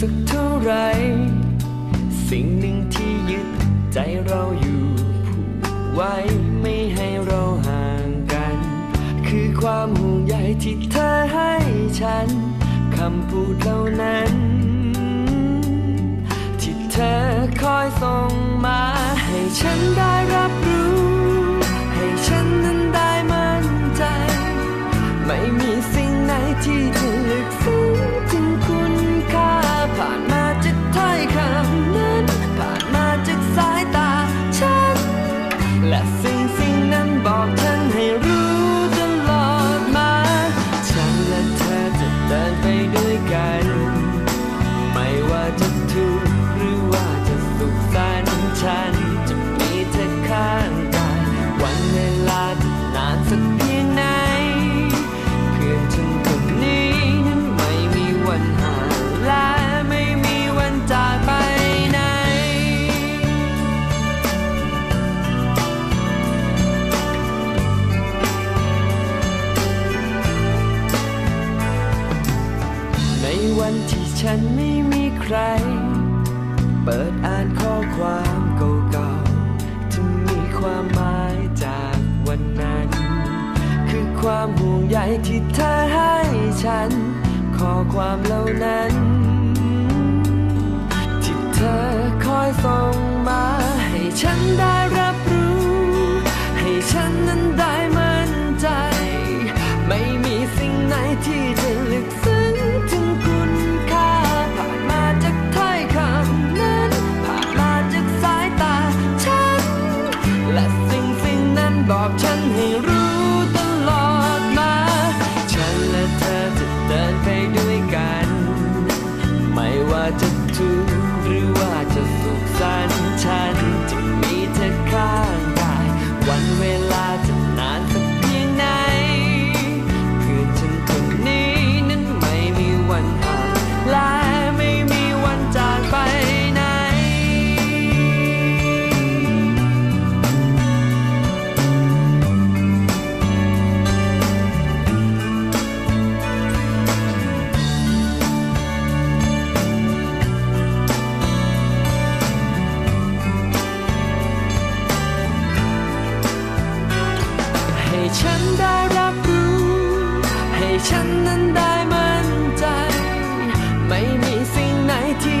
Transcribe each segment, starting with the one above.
สักเท่าไร สิ่งหนึ่งที่ยึดใจเราอยู่ผูกไว้ไม่ให้เราห่างกัน คือความห่วงใยที่เธอให้ฉัน คำพูดเหล่านั้น ที่เธอคอยส่งมา ให้ฉันได้รับรู้ ให้ฉันนั้นได้มั่นใจ ไม่มีสิ่งไหนที่ ใคร เปิดอ่านข้อความเก่าๆที่มีความหมายจากวันนั้น คือความห่วงใยที่เธอให้ฉัน ข้อความเหล่านั้น ที่เธอคอยส่งมา ให้ฉันได้รับรู้ ให้ฉันนั้น Bob ฉันได้รับรู้ ให้ฉันนั้นได้มั่นใจ ไม่มีสิ่งไหนที่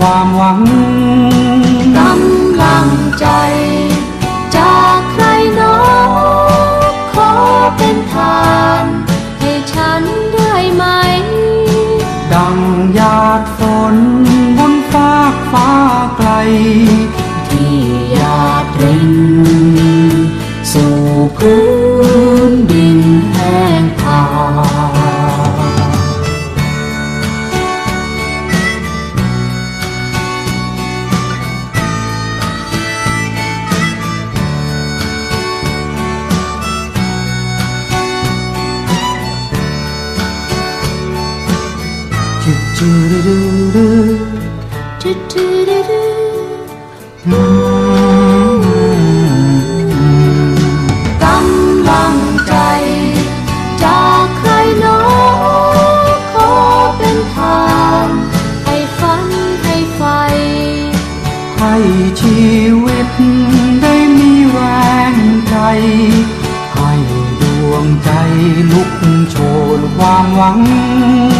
ความหวังกำลังใจ น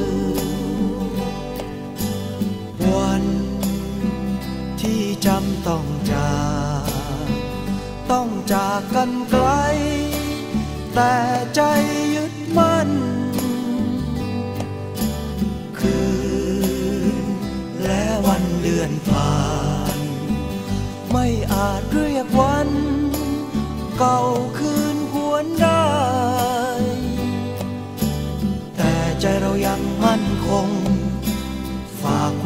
ม วันที่จำต้องจากต้องจากกันไกล แต่ใจยึดมั่น คืนและวันเดือนผ่าน ไม่อาจเรียกว่า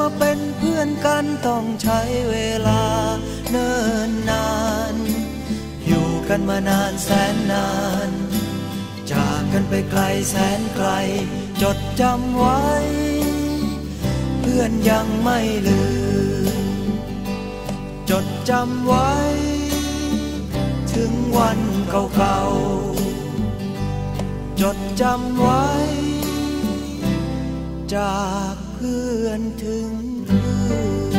มาเป็นเพื่อนกันต้องใช้เวลาเนิ่นนาน อยู่กันมานานแสนนาน จากกันไปไกลแสนไกล จดจำไว้ เพื่อนยังไม่ลืม จดจำไว้ ถึงวันเก่าๆจดจำไว้ จากเพื่อนถึงเพื่อน